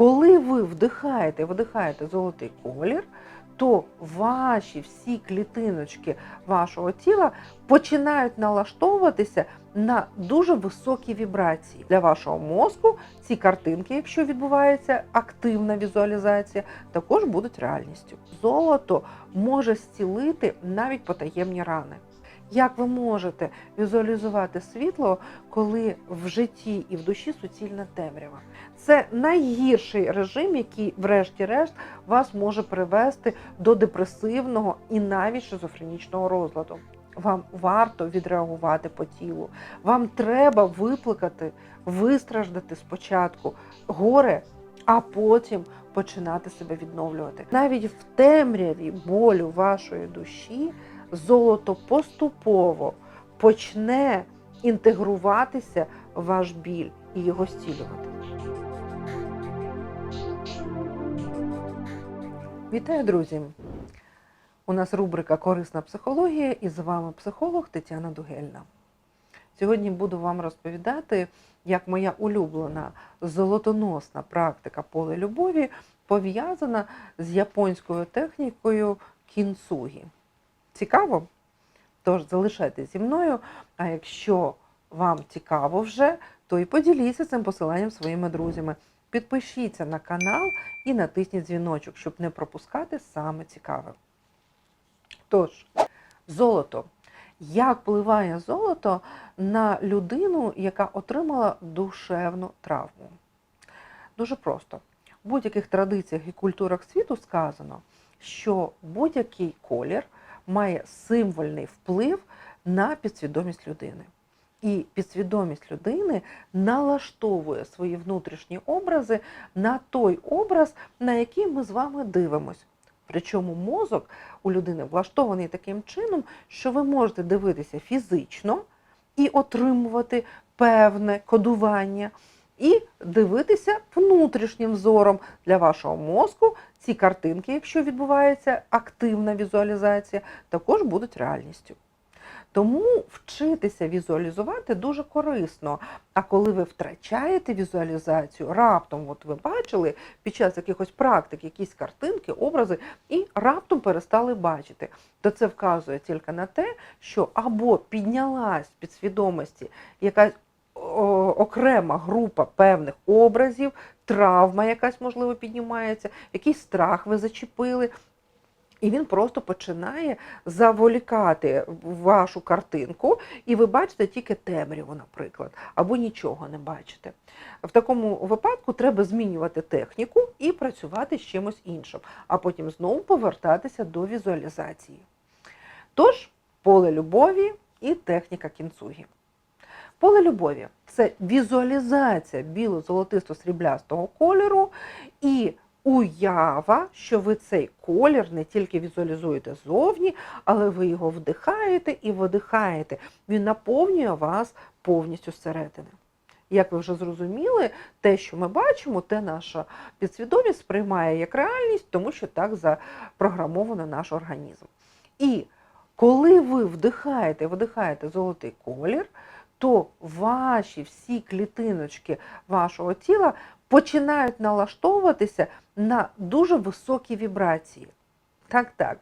Коли ви вдихаєте, видихаєте золотий колір, то ваші всі клітиночки вашого тіла починають налаштовуватися на дуже високі вібрації. Для вашого мозку ці картинки, якщо відбувається активна візуалізація, також будуть реальністю. Золото може зцілити навіть потаємні рани. Як ви можете візуалізувати світло, коли в житті і в душі суцільна темрява? Це найгірший режим, який, врешті-решт, вас може привести до депресивного і навіть шизофренічного розладу. Вам варто відреагувати по тілу. Вам треба виплакати, вистраждати спочатку горе, а потім починати себе відновлювати. Навіть в темряві болю вашої душі золото поступово почне інтегруватися в ваш біль і його зцілювати. Вітаю, друзі! У нас рубрика Корисна психологія і з вами психолог Тетяна Дугельна. Сьогодні буду вам розповідати, як моя улюблена золотоносна практика поле любові пов'язана з японською технікою кінцугі. Цікаво? Тож залишайтеся зі мною. А якщо вам цікаво вже, то і поділіться цим посиланням своїми друзями. Підпишіться на канал і натисніть дзвіночок, щоб не пропускати саме цікаве. Тож, золото. Як впливає золото на людину, яка отримала душевну травму? Дуже просто. В будь-яких традиціях і культурах світу сказано, що будь-який колір має символьний вплив на підсвідомість людини. І підсвідомість людини налаштовує свої внутрішні образи на той образ, на який ми з вами дивимось. Причому мозок у людини влаштований таким чином, що ви можете дивитися фізично і отримувати певне кодування, і дивитися внутрішнім зором для вашого мозку. Ці картинки, якщо відбувається активна візуалізація, також будуть реальністю. Тому вчитися візуалізувати дуже корисно. А коли ви втрачаєте візуалізацію, раптом, от ви бачили під час якихось практик якісь картинки, образи, і раптом перестали бачити, то це вказує тільки на те, що або піднялась підсвідомості якась окрема група певних образів, травма якась, можливо, піднімається, якийсь страх ви зачепили. І він просто починає заволікати вашу картинку, і ви бачите тільки темряву, наприклад, або нічого не бачите. В такому випадку треба змінювати техніку і працювати з чимось іншим, а потім знову повертатися до візуалізації. Тож, поле любові і техніка кінцугі. Поле любові це візуалізація біло-золотисто-сріблястого кольору і уява, що ви цей колір не тільки візуалізуєте зовні, але ви його вдихаєте і видихаєте. Він наповнює вас повністю зсередини. Як ви вже зрозуміли, те, що ми бачимо, те наша підсвідомість сприймає як реальність, тому що так запрограмовано наш організм. І коли ви вдихаєте видихаєте золотий колір, то ваші всі клітиночки вашого тіла починають налаштовуватися на дуже високі вібрації. Так, так,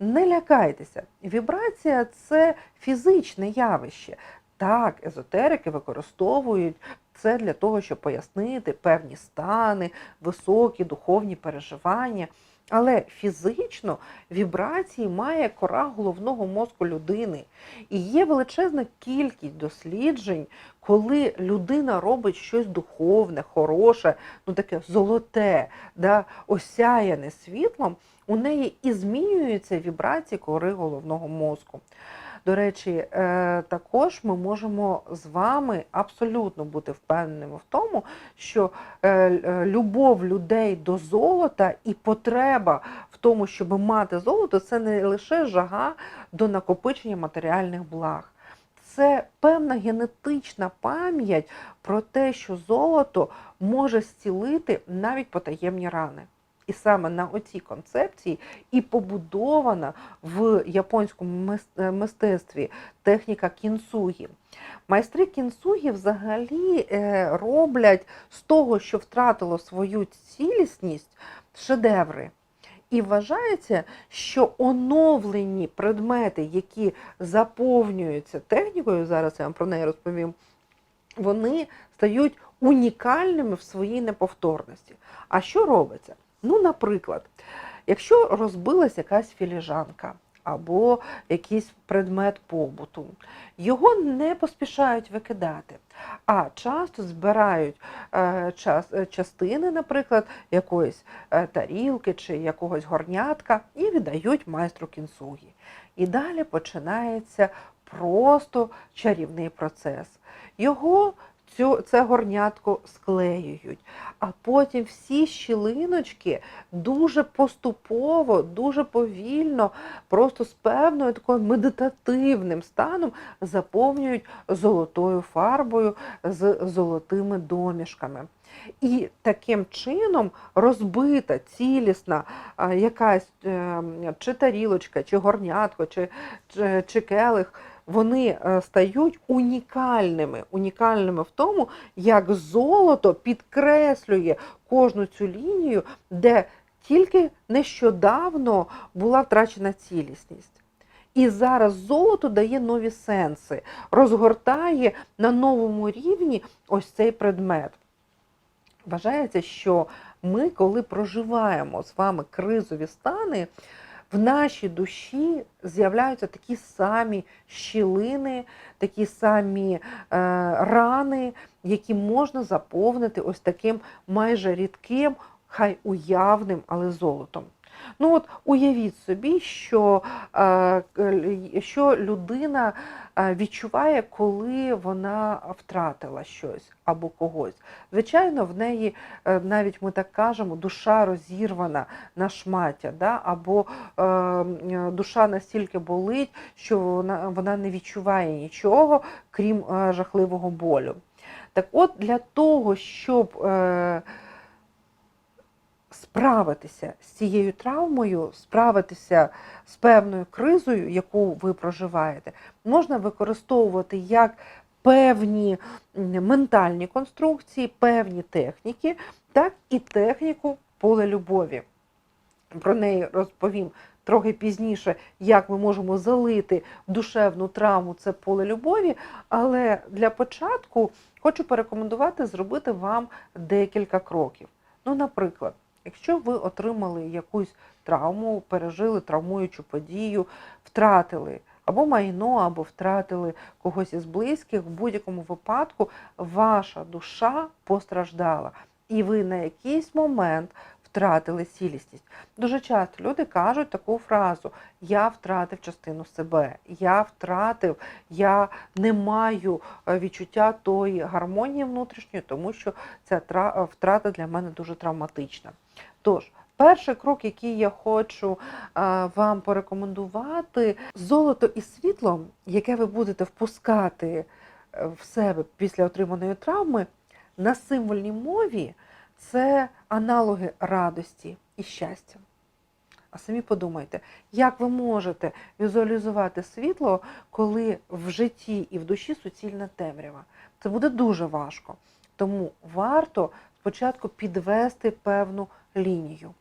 не лякайтеся. Вібрація це фізичне явище. Так, езотерики використовують це для того, щоб пояснити певні стани, високі духовні переживання. Але фізично вібрації має кора головного мозку людини. І є величезна кількість досліджень, коли людина робить щось духовне, хороше, ну таке золоте, да, осяяне світлом, у неї і змінюються вібрації кори головного мозку. До речі, е, також ми можемо з вами абсолютно бути впевненими в тому, що е, е, любов людей до золота і потреба в тому, щоб мати золото, це не лише жага до накопичення матеріальних благ. Це певна генетична пам'ять про те, що золото може зцілити навіть потаємні рани. І саме на оцій концепції і побудована в японському е, мистецтві техніка кінсугі. Майстри кінсугі взагалі е, роблять з того, що втратило свою цілісність, шедеври. І вважається, що оновлені предмети, які заповнюються технікою, зараз я вам про неї розповім, вони стають унікальними в своїй неповторності. А що робиться? Ну, наприклад, якщо розбилась якась філіжанка або якийсь предмет побуту, його не поспішають викидати, а часто збирають е, е, частини, наприклад, якоїсь е, тарілки чи якогось горнятка і віддають майстру кінсугі. І далі починається просто чарівний процес. Його цю, це горнятко склеюють, а потім всі щілиночки дуже поступово, дуже повільно, просто з певною такою медитативним станом заповнюють золотою фарбою з золотими домішками. І таким чином розбита, цілісна якась е, чи тарілочка, чи горнятко, чи, чи, чи келих, вони е, стають унікальними, унікальними в тому, як золото підкреслює кожну цю лінію, де тільки нещодавно була втрачена цілісність. І зараз золото дає нові сенси, розгортає на новому рівні ось цей предмет. Вважається, що ми, коли проживаємо з вами кризові стани, в нашій душі з'являються такі самі щілини, такі самі е, рани, які можна заповнити ось таким майже рідким, хай уявним, але золотом. Ну от уявіть собі, що, е, що людина е, відчуває, коли вона втратила щось або когось. Звичайно, в неї е, навіть ми так кажемо, душа розірвана на шмаття, да? або душа настільки болить, що вона, вона не відчуває нічого, крім жахливого болю. Так от для того, щоб справитися з цією травмою, справитися з певною кризою, яку ви проживаєте, можна використовувати як певні ментальні конструкції, певні техніки, так і техніку поле любові. Про неї розповім трохи пізніше, як ми можемо залити душевну травму це поле любові. Але для початку хочу порекомендувати зробити вам декілька кроків. Ну, наприклад, якщо ви отримали якусь травму, пережили травмуючу подію, втратили або майно, або втратили когось із близьких, в будь-якому випадку ваша душа постраждала, і ви на якийсь момент втратили цілісність. Дуже часто люди кажуть таку фразу: Я втратив частину себе, я втратив, я не маю е, відчуття тої гармонії внутрішньої, тому що ця е, втрата для мене дуже травматична. Тож, перший крок, який я хочу е, вам порекомендувати, золото і світло, яке ви будете впускати в себе після отриманої травми, на символьній мові це аналоги радості і щастя. А самі подумайте, як ви можете візуалізувати світло, коли в житті і в душі суцільна темрява? Це буде дуже важко. Тому варто спочатку підвести певну лінію.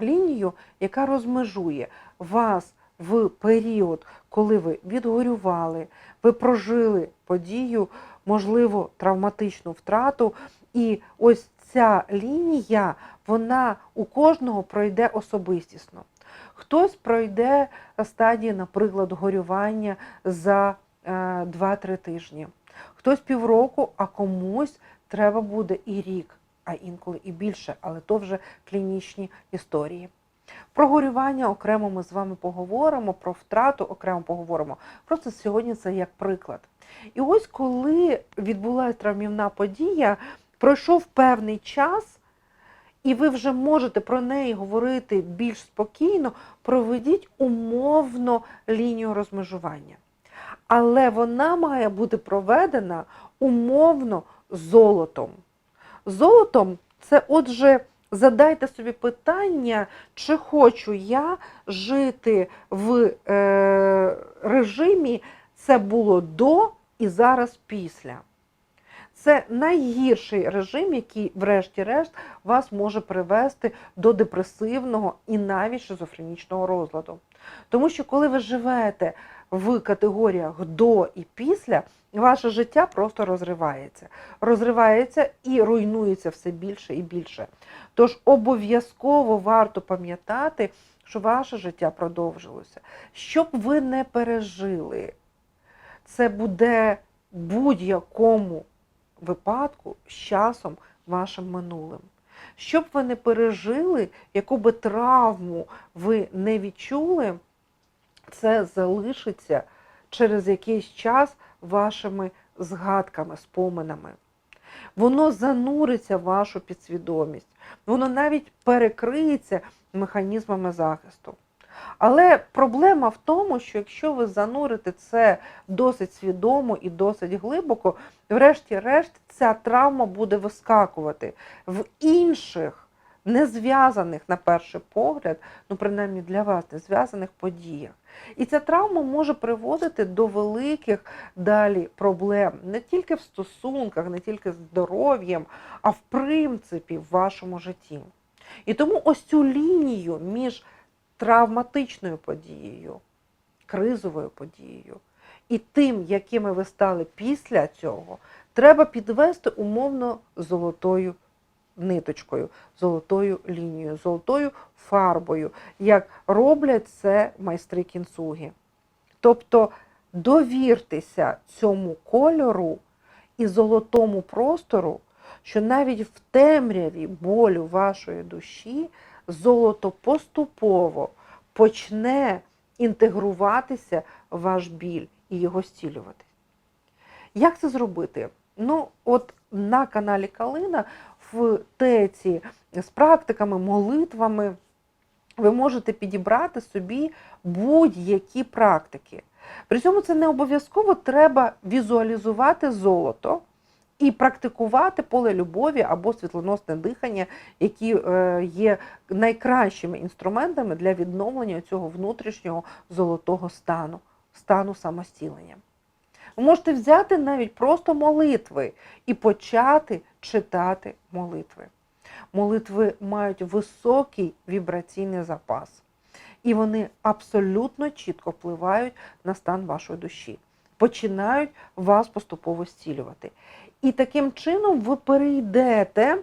Лінію, яка розмежує вас в період, коли ви відгорювали, ви прожили подію, можливо, травматичну втрату, і ось ця лінія, вона у кожного пройде особистісно. Хтось пройде стадії, наприклад, горювання за е, 2-3 тижні, хтось півроку, а комусь треба буде і рік, а інколи і більше, але то вже клінічні історії. Про горювання окремо ми з вами поговоримо, про втрату окремо поговоримо. Просто сьогодні це як приклад. І ось коли відбулася травмівна подія, пройшов певний час, і ви вже можете про неї говорити більш спокійно, проведіть умовно лінію розмежування. Але вона має бути проведена умовно золотом. Золотом це, отже, задайте собі питання, чи хочу я жити в е, режимі це було до і зараз після. Це найгірший режим, який, врешті-решт, вас може привести до депресивного і навіть шизофренічного розладу. Тому що коли ви живете в категоріях до і після, ваше життя просто розривається. Розривається і руйнується все більше і більше. Тож обов'язково варто пам'ятати, що ваше життя продовжилося. Щоб ви не пережили, це буде будь-якому випадку з часом вашим минулим. Щоб ви не пережили, яку би травму ви не відчули, це залишиться через якийсь час вашими згадками, споминами. Воно зануриться в вашу підсвідомість, воно навіть перекриється механізмами захисту. Але проблема в тому, що якщо ви занурите це досить свідомо і досить глибоко, врешті-решт ця травма буде вискакувати в інших не зв'язаних на перший погляд, ну принаймні для вас, не зв'язаних подіях. І ця травма може приводити до великих далі проблем не тільки в стосунках, не тільки з здоров'ям, а в принципі в вашому житті. І тому ось цю лінію між травматичною подією, кризовою подією і тим, якими ви стали після цього, треба підвести умовно золотою ниточкою, золотою лінією, золотою фарбою, як роблять це майстри кінцуги. Тобто довіртеся цьому кольору і золотому простору, що навіть в темряві болю вашої душі золото поступово почне інтегруватися в ваш біль і його зцілювати. Як це зробити? Ну, от на каналі Калина в теці з практиками, молитвами ви можете підібрати собі будь-які практики. При цьому це не обов'язково треба візуалізувати золото і практикувати поле любові або світлоносне дихання, які е, є найкращими інструментами для відновлення цього внутрішнього золотого стану, стану самостілення. Ви можете взяти навіть просто молитви і почати читати молитви. Молитви мають високий вібраційний запас, і вони абсолютно чітко впливають на стан вашої душі, починають вас поступово зцілювати. І таким чином ви перейдете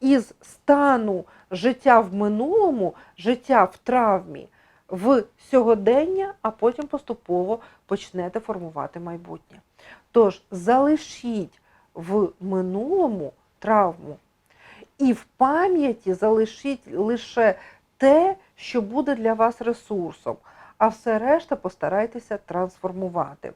із стану життя в минулому, життя в травмі в сьогодення, а потім поступово почнете формувати майбутнє. Тож залишіть в минулому травму і в пам'яті залишіть лише те, що буде для вас ресурсом, а все решта постарайтеся трансформувати.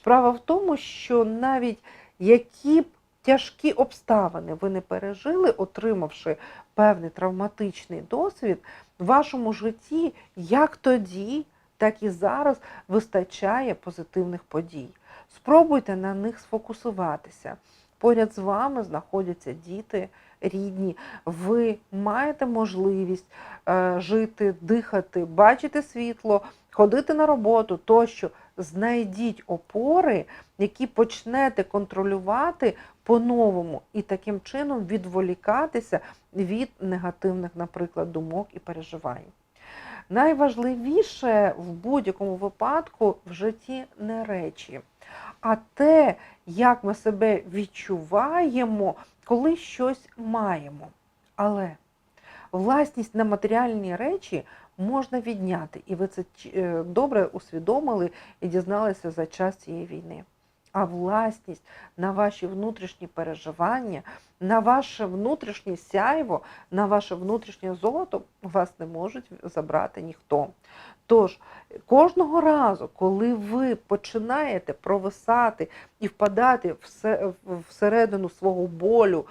Справа в тому, що навіть які б тяжкі обставини ви не пережили, отримавши певний травматичний досвід, в вашому житті як тоді, так і зараз вистачає позитивних подій. Спробуйте на них сфокусуватися. Поряд з вами знаходяться діти рідні. Ви маєте можливість е, жити, дихати, бачити світло, ходити на роботу тощо. Знайдіть опори, які почнете контролювати по-новому, і таким чином відволікатися від негативних, наприклад, думок і переживань. Найважливіше в будь-якому випадку в житті не речі, а те, як ми себе відчуваємо, коли щось маємо. Але власність на матеріальні речі можна відняти, і ви це е, добре усвідомили і дізналися за час цієї війни. А власність на ваші внутрішні переживання, на ваше внутрішнє сяйво, на ваше внутрішнє золото вас не можуть забрати ніхто. Тож, кожного разу, коли ви починаєте провисати і впадати всередину свого болю,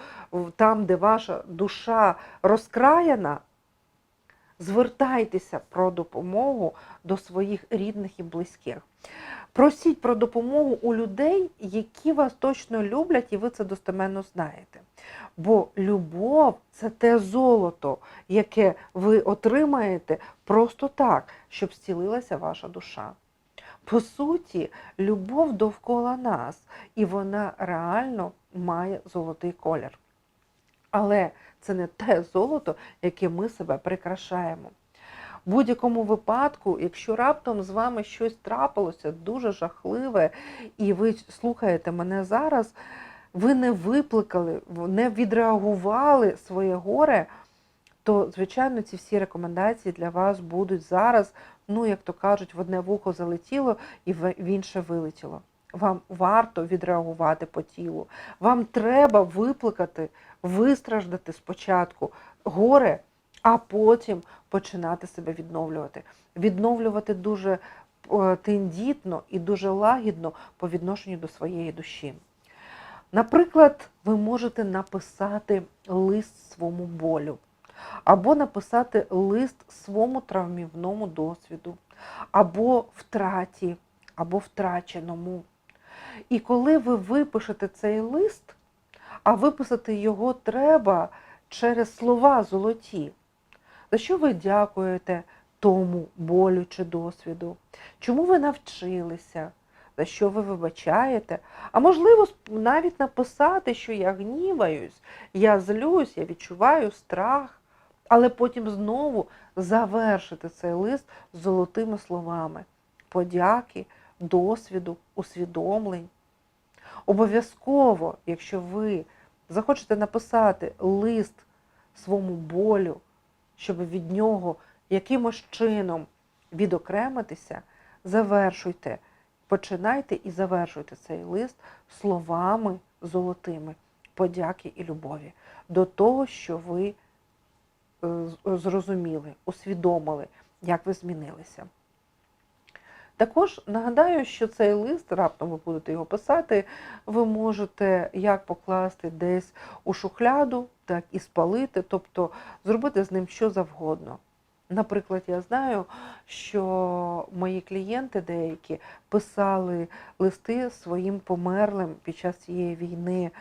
там, де ваша душа розкраяна, звертайтеся про допомогу до своїх рідних і близьких. Просіть про допомогу у людей, які вас точно люблять, і ви це достеменно знаєте. Бо любов це те золото, яке ви отримаєте просто так, щоб зцілилася ваша душа. По суті, любов довкола нас, і вона реально має золотий колір. Але це не те золото, яке ми себе прикрашаємо. В будь-якому випадку, якщо раптом з вами щось трапилося дуже жахливе, і ви слухаєте мене зараз, ви не викликали, не відреагували своє горе, то, звичайно, ці всі рекомендації для вас будуть зараз, ну, як то кажуть, в одне вухо залетіло і в інше вилетіло. Вам варто відреагувати по тілу. Вам треба виплакати, вистраждати спочатку горе, а потім починати себе відновлювати. Відновлювати дуже е, тендітно і дуже лагідно по відношенню до своєї душі. Наприклад, ви можете написати лист своєму болю, або написати лист своєму травмівному досвіду, або втраті, або втраченому. І коли ви випишете цей лист, а виписати його треба через слова золоті, за що ви дякуєте тому болю чи досвіду, чому ви навчилися, за що ви вибачаєте, а можливо навіть написати, що я гніваюсь, я злюсь, я відчуваю страх, але потім знову завершити цей лист золотими словами. Подяки, досвіду, усвідомлень. Обов'язково, якщо ви захочете написати лист своєму болю, щоб від нього якимось чином відокремитися, завершуйте, починайте і завершуйте цей лист словами золотими подяки і любові до того, що ви е, зрозуміли, усвідомили, як ви змінилися. Також нагадаю, що цей лист, раптом ви будете його писати, ви можете як покласти десь у шухляду, так і спалити, тобто зробити з ним що завгодно. Наприклад, я знаю, що мої клієнти деякі писали листи своїм померлим під час цієї війни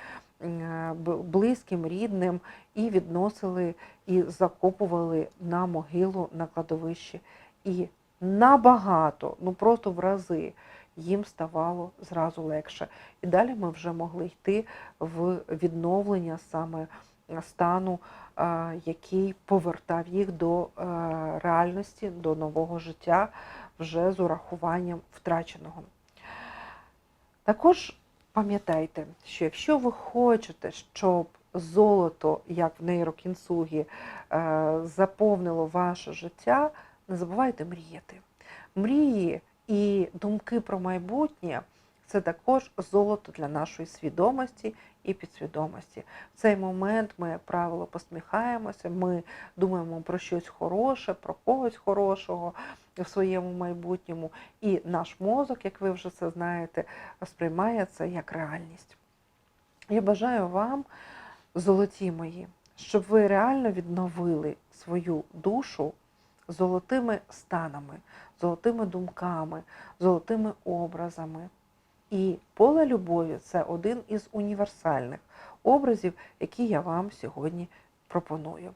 близьким, рідним, і відносили і закопували на могилу на кладовищі. І набагато, ну просто в рази їм ставало зразу легше. І далі ми вже могли йти в відновлення саме стану, який повертав їх до реальності, до нового життя вже з урахуванням втраченого. Також пам'ятайте, що якщо ви хочете, щоб золото, як в нейрокінсугі, заповнило ваше життя, не забувайте мріяти. Мрії і думки про майбутнє це також золото для нашої свідомості і підсвідомості. В цей момент ми, як правило, посміхаємося, ми думаємо про щось хороше, про когось хорошого в своєму майбутньому. І наш мозок, як ви вже це знаєте, сприймає це як реальність. Я бажаю вам, золоті мої, щоб ви реально відновили свою душу золотими станами, золотими думками, золотими образами. І поле любові це один із універсальних образів, які я вам сьогодні пропоную.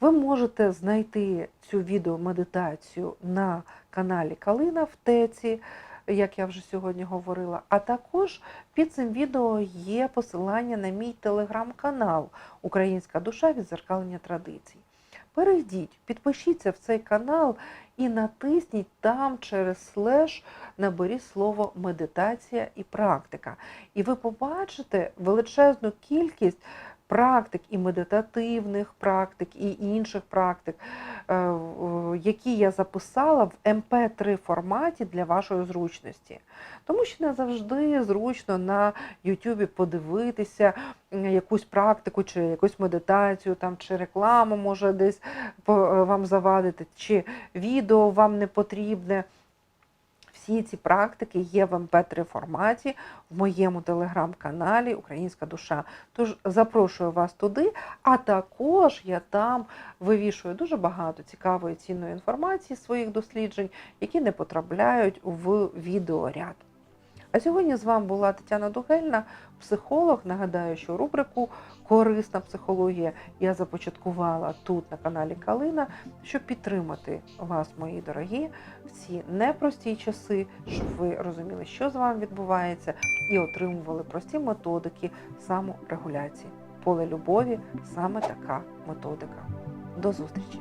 Ви можете знайти цю відеомедитацію на каналі Калина в Теці, як я вже сьогодні говорила. А також під цим відео є посилання на мій телеграм-канал Українська душа відзеркалення традицій. Перейдіть, підпишіться в цей канал і натисніть там через слеш, наберіть слово медитація і практика. І ви побачите величезну кількість практик і медитативних практик, і інших практик, е, які я записала в МП3 форматі для вашої зручності. Тому що не завжди зручно на Ютубі подивитися якусь практику, чи якусь медитацію, там, чи рекламу може десь е, вам завадити, чи відео вам не потрібне. Всі ці практики є в МП3 форматі в моєму телеграм-каналі Українська душа. Тож запрошую вас туди, а також я там вивішую дуже багато цікавої цінної інформації своїх досліджень, які не потрапляють в відеоряд. А сьогодні з вами була Тетяна Дугельна, психолог. Нагадаю, що рубрику Корисна психологія я започаткувала тут на каналі Калина, щоб підтримати вас, мої дорогі, в ці непрості часи, щоб ви розуміли, що з вами відбувається, і отримували прості методики саморегуляції. Поле любові саме така методика. До зустрічі!